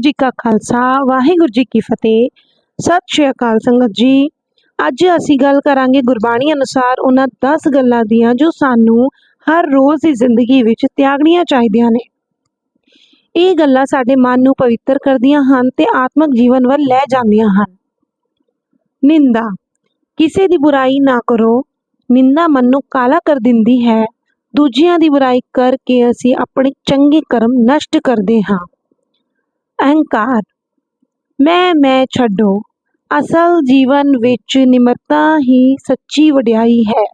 ਜੀ ਕਾ ਖਾਲਸਾ, ਵਾਹਿਗੁਰੂ ਜੀ ਕੀ ਫਤਿਹ। ਸਤਿ ਸ਼੍ਰੀ ਅਕਾਲ ਸੰਗਤ ਜੀ। ਅੱਜ ਅਸੀਂ ਗੱਲ ਕਰਾਂਗੇ ਗੁਰਬਾਣੀ ਅਨੁਸਾਰ ਉਹਨਾਂ 10 ਗੱਲਾਂ ਦੀਆਂ ਜੋ ਸਾਨੂੰ ਹਰ ਰੋਜ਼ ਦੀ ਜ਼ਿੰਦਗੀ ਵਿੱਚ ਤਿਆਗਣੀਆਂ ਚਾਹੀਦੀਆਂ ਨੇ। ਇਹ ਗੱਲਾਂ ਸਾਡੇ ਮਨ ਨੂੰ ਪਵਿੱਤਰ ਕਰਦੀਆਂ ਹਨ ਤੇ ਆਤਮਿਕ ਜੀਵਨ ਵੱਲ ਲੈ ਜਾਂਦੀਆਂ ਹਨ। ਨਿੰਦਾ, ਕਿਸੇ ਦੀ ਬੁਰਾਈ ਨਾ ਕਰੋ। ਨਿੰਦਾ ਮਨ ਨੂੰ ਕਾਲਾ ਕਰ ਦਿੰਦੀ ਹੈ। ਦੂਜਿਆਂ ਦੀ ਬੁਰਾਈ ਕਰਕੇ ਅਸੀਂ ਆਪਣੇ ਚੰਗੇ ਕਰਮ ਨਸ਼ਟ ਕਰਦੇ ਹਾਂ। ਅਹੰਕਾਰ ਮੈਂ ਮੈਂ ਛੱਡੋ ਅਸਲ ਜੀਵਨ ਵਿੱਚ ਨਿਮਰਤਾ ਹੀ ਸੱਚੀ ਵਡਿਆਈ ਹੈ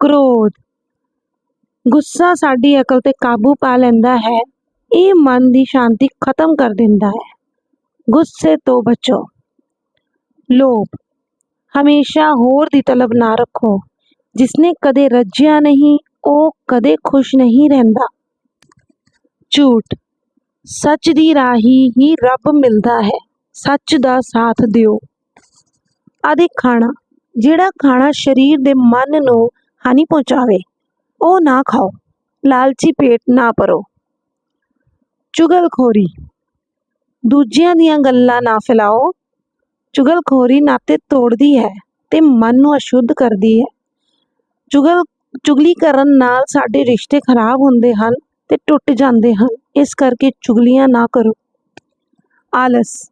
ਕ੍ਰੋਧ ਗੁੱਸਾ ਸਾਡੀ ਅਕਲ ਤੇ ਕਾਬੂ ਪਾ ਲੈਂਦਾ ਹੈ ਇਹ ਮਨ ਦੀ ਸ਼ਾਂਤੀ ਖਤਮ ਕਰ ਦਿੰਦਾ ਹੈ ਗੁੱਸੇ ਤੋਂ ਬਚੋ ਲੋਭ ਹਮੇਸ਼ਾ ਹੋਰ ਦੀ ਤਲਬ ਨਾ ਰੱਖੋ ਜਿਸਨੇ ਕਦੇ ਰੱਜਿਆ ਨਹੀਂ ਉਹ ਕਦੇ ਖੁਸ਼ ਨਹੀਂ ਰਹਿੰਦਾ ਝੂਠ ਸੱਚ ਦੀ ਰਾਹੀ ਹੀ ਰੱਬ ਮਿਲਦਾ ਹੈ, ਸੱਚ ਦਾ ਸਾਥ ਦਿਓ। ਆਦੇ ਖਾਣਾ, ਜਿਹੜਾ ਖਾਣਾ ਸਰੀਰ ਦੇ ਮਨ ਨੂੰ ਹਾਨੀ ਪਹੁੰਚਾਵੇ, ਉਹ ਨਾ ਖਾਓ, ਲਾਲਚੀ ਪੇਟ ਨਾ ਭਰੋ। ਚੁਗਲਖੋਰੀ, ਦੂਜਿਆਂ ਦੀਆਂ ਗੱਲਾਂ ਨਾ ਫੈਲਾਓ। ਚੁਗਲਖੋਰੀ ਨਾਤੇ ਤੋੜਦੀ ਹੈ ਤੇ ਮਨ ਨੂੰ ਅਸ਼ੁੱਧ ਕਰਦੀ ਹੈ। ਚੁਗਲ ਚੁਗਲੀ ਕਰਨ ਨਾਲ ਸਾਡੇ ਰਿਸ਼ਤੇ ਖਰਾਬ ਹੁੰਦੇ ਹਨ। ਤੇ ਟੁੱਟ ਜਾਂਦੇ ਹਨ। ਇਸ ਕਰਕੇ ਚੁਗਲੀਆਂ ਨਾ ਕਰੋ। ਆਲਸ।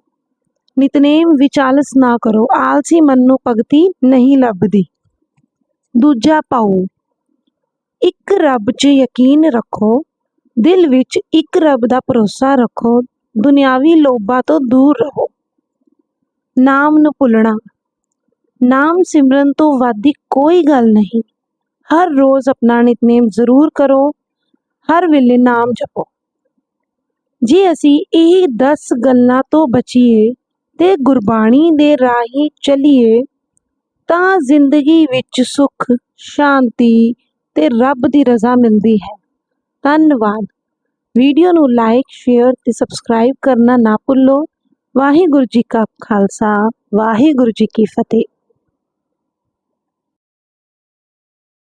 ਨਿਤਨੇਮ ਵਿੱਚ ਆਲਸ ਨਾ ਕਰੋ। ਆਲਸੀ ਮਨ ਨੂੰ ਭਗਤੀ ਨਹੀਂ ਲੱਭਦੀ। ਦੂਜਾ ਪਾਉ। ਇੱਕ ਰੱਬ 'ਚ ਯਕੀਨ ਰੱਖੋ। ਦਿਲ ਵਿੱਚ ਇੱਕ ਰੱਬ ਦਾ ਭਰੋਸਾ ਰੱਖੋ। ਦੁਨਿਆਵੀ ਲੋਭਾਂ ਤੋਂ ਦੂਰ ਰਹੋ। ਨਾਮ ਨੂੰ ਭੁੱਲਣਾ। ਨਾਮ ਸਿਮਰਨ ਤੋਂ ਵਾਦੀ ਕੋਈ ਗੱਲ ਨਹੀਂ। ਹਰ ਰੋਜ਼ ਆਪਣਾ ਨਿਤਨੇਮ ਜ਼ਰੂਰ ਕਰੋ। ਹਰ ਵੇਲੇ ਨਾਮ ਜਪੋ। ਜੇ ਅਸੀਂ ਇਹ 10 ਗੱਲਾਂ ਤੋਂ ਬਚੀਏ ਤੇ ਗੁਰਬਾਣੀ ਦੇ ਰਾਹੀਂ ਚੱਲੀਏ, ਤਾਂ ਜ਼ਿੰਦਗੀ ਵਿੱਚ ਸੁੱਖ, ਸ਼ਾਂਤੀ ਤੇ ਰੱਬ ਦੀ ਰਜ਼ਾ ਮਿਲਦੀ ਹੈ। ਧੰਨਵਾਦ। ਵੀਡੀਓ ਨੂੰ ਲਾਈਕ, ਸ਼ੇਅਰ ਤੇ ਸਬਸਕ੍ਰਾਈਬ ਕਰਨਾ ਨਾ ਭੁੱਲੋ। ਵਾਹਿਗੁਰੂ ਜੀ ਕਾ ਖਾਲਸਾ, ਵਾਹਿਗੁਰੂ ਜੀ ਕੀ ਫਤਿਹ।